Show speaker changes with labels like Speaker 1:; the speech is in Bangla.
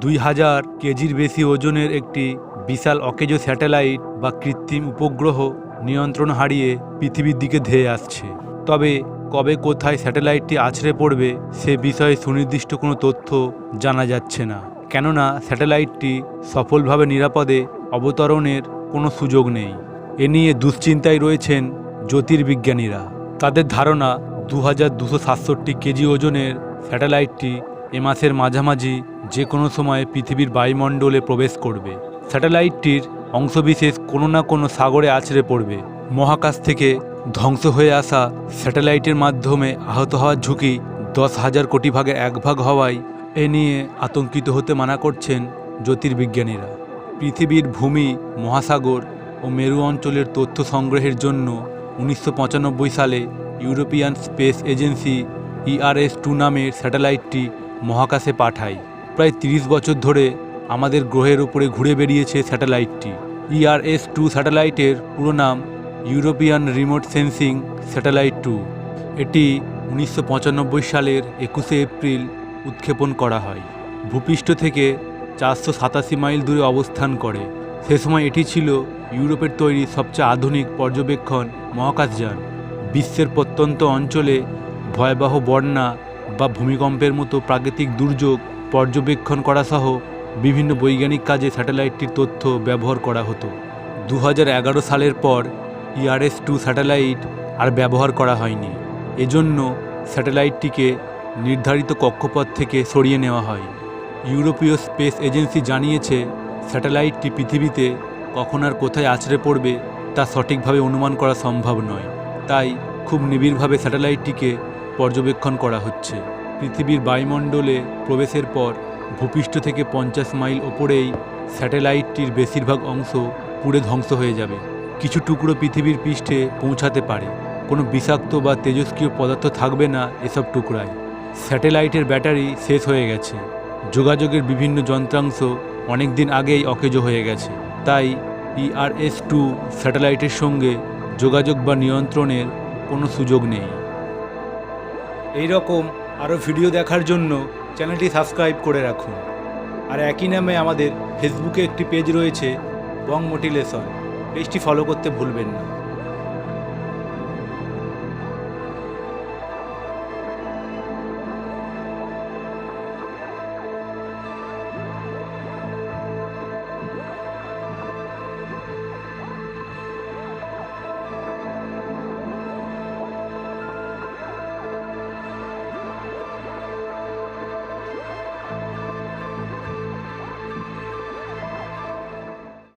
Speaker 1: দুই হাজার কেজির বেশি ওজনের একটি বিশাল অকেজো স্যাটেলাইট বা কৃত্রিম উপগ্রহ নিয়ন্ত্রণ হারিয়ে পৃথিবীর দিকে ধেয়ে আসছে। তবে কবে কোথায় স্যাটেলাইটটি আছড়ে পড়বে সে বিষয়ে সুনির্দিষ্ট কোনো তথ্য জানা যাচ্ছে না। কেননা স্যাটেলাইটটি সফলভাবে নিরাপদে অবতরণের কোনো সুযোগ নেই। এ নিয়ে দুশ্চিন্তায় রয়েছেন জ্যোতির্বিজ্ঞানীরা। তাদের ধারণা দু হাজার কেজি ওজনের স্যাটেলাইটটি এ মাসের মাঝামাঝি যে কোনো সময় পৃথিবীর বায়ুমণ্ডলে প্রবেশ করবে। স্যাটেলাইটটির অংশবিশেষ কোনো না কোনো সাগরে আছড়ে পড়বে। মহাকাশ থেকে ধ্বংস হয়ে আসা স্যাটেলাইটের মাধ্যমে আহত হওয়ার ঝুঁকি দশ হাজার কোটি ভাগে এক ভাগ হওয়ায় এ নিয়ে আতঙ্কিত হতে মানা করছেন জ্যোতির্বিজ্ঞানীরা। পৃথিবীর ভূমি, মহাসাগর ও মেরু অঞ্চলের তথ্য সংগ্রহের জন্য উনিশশো পঁচানব্বই সালে European space agency ERS two নামের স্যাটেলাইটটি মহাকাশে পাঠায়। প্রায় তিরিশ বছর ধরে আমাদের গ্রহের উপরে ঘুরে বেরিয়েছে স্যাটেলাইটটি। ইআরএস টু স্যাটেলাইটের পুরো নাম European remote sensing satellite two. এটি উনিশশো পঁচানব্বই সালের একুশে এপ্রিল উৎক্ষেপণ করা হয়। ভূপৃষ্ঠ থেকে চারশো সাতাশি মাইল দূরে অবস্থান করে। সে সময় এটি ছিল ইউরোপের তৈরি সবচেয়ে আধুনিক পর্যবেক্ষণ মহাকাশযান। বিশ্বের প্রত্যন্ত অঞ্চলে ভয়াবহ বন্যা বা ভূমিকম্পের মতো প্রাকৃতিক দুর্যোগ পর্যবেক্ষণ করা সহ বিভিন্ন বৈজ্ঞানিক কাজে স্যাটেলাইটটির তথ্য ব্যবহার করা হতো। দু সালের পর ইআরএস টু স্যাটেলাইট আর ব্যবহার করা হয়নি। এজন্য স্যাটেলাইটটিকে নির্ধারিত কক্ষপথ থেকে সরিয়ে নেওয়া হয়। ইউরোপীয় স্পেস এজেন্সি জানিয়েছে, স্যাটেলাইটটি পৃথিবীতে কখন আর কোথায় আছড়ে পড়বে তা সঠিকভাবে অনুমান করা সম্ভব নয়। তাই খুব নিবিড়ভাবে স্যাটেলাইটটিকে পর্যবেক্ষণ করা হচ্ছে। পৃথিবীর বায়ুমণ্ডলে প্রবেশের পর ভূপৃষ্ঠ থেকে পঞ্চাশ মাইল ওপরেই স্যাটেলাইটটির বেশিরভাগ অংশ পুড়ে ধ্বংস হয়ে যাবে। কিছু টুকরো পৃথিবীর পৃষ্ঠে পৌঁছাতে পারে। কোনো বিষাক্ত বা তেজস্ক্রিয় পদার্থ থাকবে না এসব টুকরায়। স্যাটেলাইটের ব্যাটারি শেষ হয়ে গেছে। যোগাযোগের বিভিন্ন যন্ত্রাংশ অনেক দিন আগেই অকেজো হয়ে গেছে। তাই ইআরএস টু স্যাটেলাইটের সঙ্গে যোগাযোগ বা নিয়ন্ত্রণের কোনো সুযোগ নেই। এই রকম আরও ভিডিও দেখার জন্য চ্যানেলটি সাবস্ক্রাইব করে রাখুন। আর একই নামে আমাদের ফেসবুকে একটি পেজ রয়েছে বং মোটিলেশন পেজটি ফলো করতে ভুলবেন না।